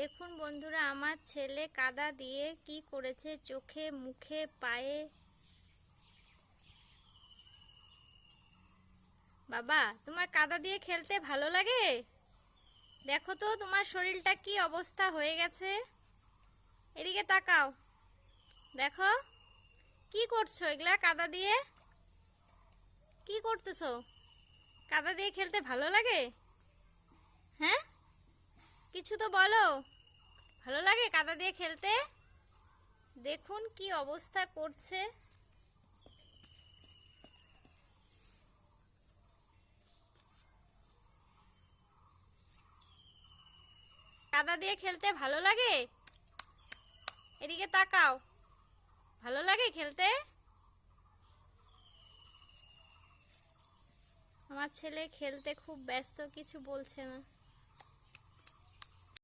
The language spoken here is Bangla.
দেখুন বন্ধুরা, আমার ছেলে কাদা দিয়ে কি করেছে? চোখে, মুখে, পায়ে। বাবা, তোমার কাদা দিয়ে খেলতে ভালো লাগে? দেখো তো, তোমার শরীরটা কি অবস্থা হয়ে গেছে। এদিকে তাকাও। দেখো, কি করছ এগুলা কাদা দিয়ে? কি করতেছো? কাদা দিয়ে খেলতে ভালো লাগে? কিছু তো বলো। ভালো লাগে কাদা দিয়ে খেলতে? দেখুন কি অবস্থা করছে। কাদা দিয়ে খেলতে ভালো লাগে? এদিকে তাকাও। ভালো লাগে খেলতে? আমার ছেলে খেলতে খুব ব্যস্ত, কিছু বলছে না।